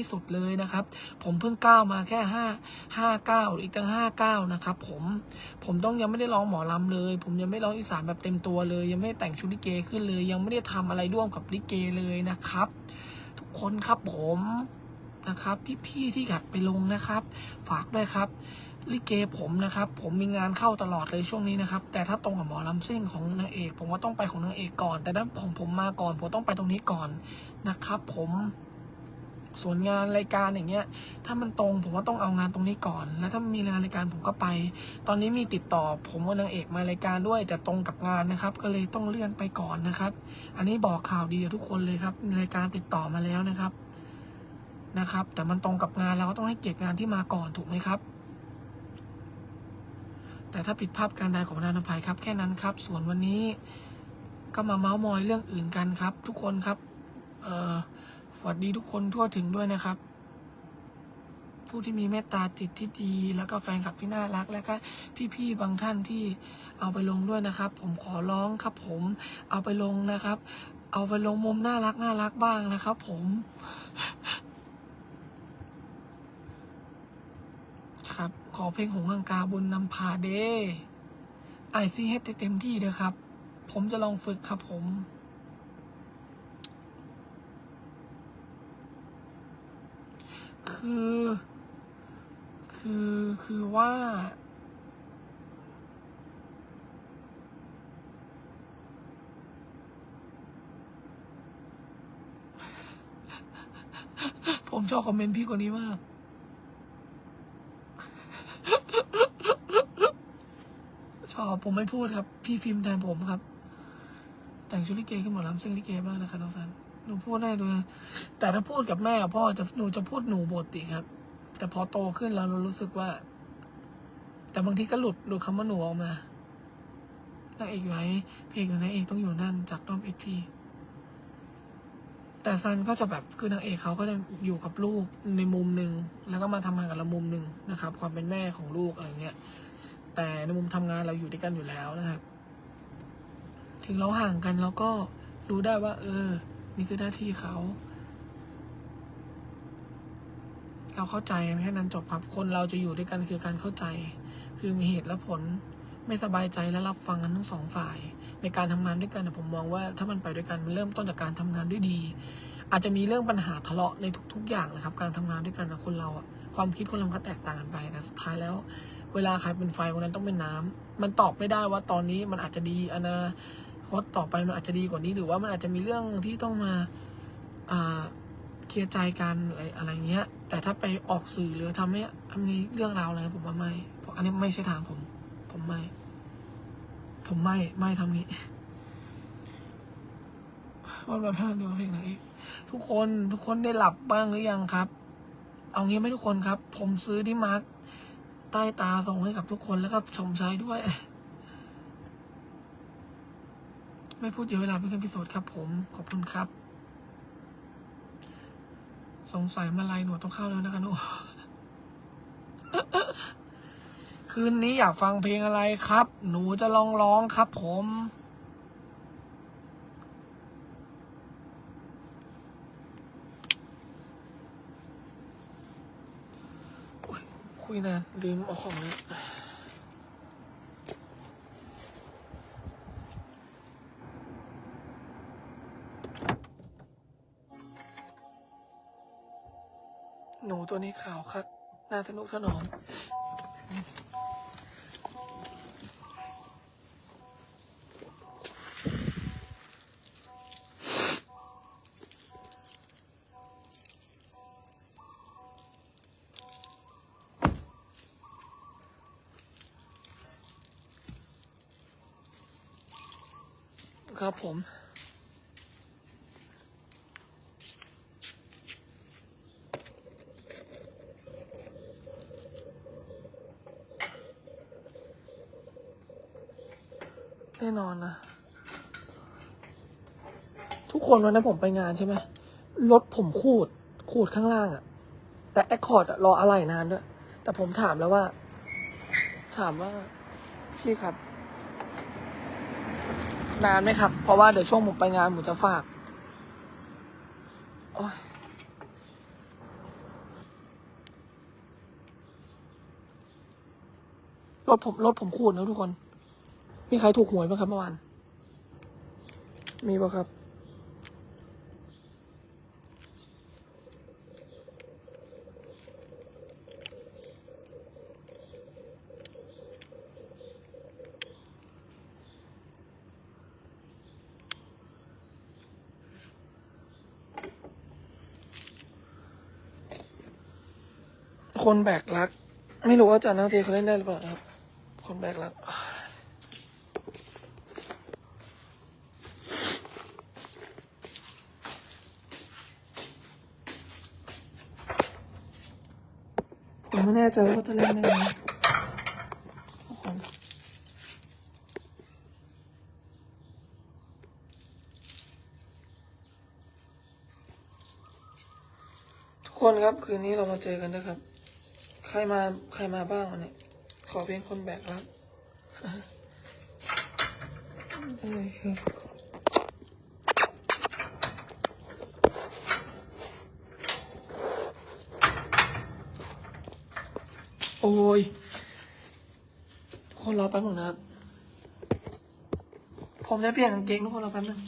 ที่สุดเลยนะครับ ผมเพิ่งก้าวมาแค่ห้าห้าเก้าอีกตั้งห้าเก้านะครับ ผมผมต้องยังไม่ได้ร้องหมอลำเลย ผมยังไม่ร้องอีสานแบบเต็มตัวเลย ยังไม่ได้แต่งชุดลิเกขึ้นเลย ยังไม่ได้ทำอะไรร่วมกับลิเกเลยนะครับ ทุกคนครับผมนะครับ พี่ๆที่อยากไปลงนะครับ ฝากด้วยครับลิเกผมนะครับ ผมมีงานเข้าตลอดเลยช่วงนี้นะครับ แต่ถ้าตรงกับหมอลำซิ่งของนางเอก ผมว่าต้องไปของนางเอกก่อน แต่ถ้านผมผมมาก่อน ผมต้องไปตรงนี้ก่อนนะครับ ผม ส่วนงานรายการอย่างเงี้ย ถ้ามันตรงผมว่าต้องเอางานตรงนี้ก่อน แล้วถ้ามีงานรายการผมก็ไป ตอนนี้มีติดต่อผมกับนางเอกมารายการด้วย แต่ตรงกับงานนะครับ ก็เลยต้องเลื่อนไปก่อนนะครับ อันนี้บอกข่าวดีกับทุกคนเลยครับรายการติดต่อมาแล้วนะครับนะครับ แต่มันตรงกับงานเราก็ต้องให้เกียรติงานที่มาก่อนถูกไหมครับ แต่ถ้าผิดพลาดการใดของนานอภัยครับ แค่นั้นครับ ส่วนวันนี้ก็มาเมาส์มอยเรื่องอื่นกันครับ ทุกคนครับ เอ่อ สวัสดีทุกคนทั่วถึงด้วยนะครับ ผู้ที่มีเมตตาจิตที่ดี แล้วก็แฟนคลับที่น่ารัก แล้วก็พี่ๆบางท่านที่เอาไปลงด้วยนะครับ ผมขอร้องครับ ผมเอาไปลงนะครับ เอาไปลงมุมน่ารักน่ารักบ้างนะครับ ผมครับขอเพลงหงอังกาบนนำพาเดไอซีเฮดเต็มที่เด้อครับ ผมจะลองฝึกครับผม คือ คือคือว่า ผมชอบคอมเมนต์พี่คนนี้มาก ชอบผมไม่พูดครับ พี่ฟิล์มแทนผมครับ แต่งชุดลิเกขึ้นหมอลำซิ่งลิเกบ้างนะคะน้องสัน หนูพูดได้ด้วย แต่ถ้าพูดกับแม่กับพ่อจะหนูจะพูดหนูปกติครับ แต่พอโตขึ้นแล้วเรารู้สึกว่า แต่บางทีก็หลุดหลุดคำว่าหนูออกมานางเอกอยู่ไหนเพลงอยู่ไหนเอกต้องอยู่นั่นจากด้อมเอพีแต่ซันก็จะแบบคือนางเอกเขาก็จะอยู่กับลูกในมุมหนึ่งแล้วก็มาทำงานกับเรามุมหนึ่งนะครับ ความเป็นแม่ของลูกอะไรเงี้ย แต่ในมุมทำงานเราอยู่ด้วยกันอยู่แล้วนะครับ ถึงเราห่างกันเราก็รู้ได้ว่า เออ นี่คือหน้าที่เขา เราเข้าใจแค่นั้นจบครับ คนเราจะอยู่ด้วยกันคือการเข้าใจ คือมีเหตุและผล ไม่สบายใจและรับฟังกันทั้งสองฝ่าย ในการทำงานด้วยกันผมมองว่าถ้ามันไปด้วยกันมันเริ่มต้นจากการทำงานด้วยดี อาจจะมีเรื่องปัญหาทะเลาะในทุก ๆ อย่างนะครับ การทำงานด้วยกันนะคนเราอะความคิดคนเราก็แตกต่างกันไปแต่สุดท้ายแล้ว เวลาใครเป็นไฟคนนั้นต้องเป็นน้ำมันตอบไม่ได้ว่าตอนนี้มันอาจจะดีอนา คตต่อไปมันอาจจะดีกว่านี้หรือว่ามันอาจจะมีเรื่องที่ต้องมาเคลียร์ใจกันอะไรอะไรเงี้ย แต่ถ้าไปออกสื่อหรือทำให้มีเรื่องราวอะไรผมว่าไม่เพราะอันนี้ไม่ใช่ทางผม ผมไม่ ผมไม่ไม่ทำงี้ว่าแบบเดียวเพลงไหนทุกคนทุกคนได้หลับบ้างหรือยังครับ เอางี้ไหมทุกคนครับ ผมซื้อที่มาร์กใต้ตาส่งให้กับทุกคนแล้วก็ชมใช้ด้วย ไม่พูดเยอะเวลาเป็นการพิสูจน์ครับ ผม ขอบคุณครับ สงสัยมาลายหนูต้องเข้าแล้วนะคะหนูคืนนี้อยากฟังเพลงอะไรครับ หนูจะลองร้องครับ ผม คุยนานลืมเอาของเลย หนูตัวนี้ขาวครับน่าทนุถนอมครับผม แน่นอนนะทุกคนวันนั้นผมไปงานใช่ไหมรถผมขูดขูดข้างล่างอะแต่แอคคอร์ดรออะไรนานด้วย แต่ผมถามแล้วว่า ถามว่า พี่ครับ นานไหมครับ เพราะว่าเดี๋ยวช่วงผมไปงานผมจะฝากรถผมรถผมขูดนะทุกคน มีใครถูกหวยบ้างครับเมื่อวาน มีป่ะครับ คนแบกรัก ไม่รู้ว่าอาจารย์นักดนตรีเขาเล่นได้หรือเปล่าครับ คนแบกรัก ผมไม่แน่ใจว่าจะเล่นได้ไหมทุกคนครับคืนนี้เรามาเจอกันนะครับ ใครมาใครมาบ้างวันนี้ขอเพียงคนแบกรับเอ้ครับ โอ้ยทุกคนรอแป๊บหนึ่งนะครับ ผมจะเปลี่ยนกางเกงทุกคนรอแป๊บหนึ่ง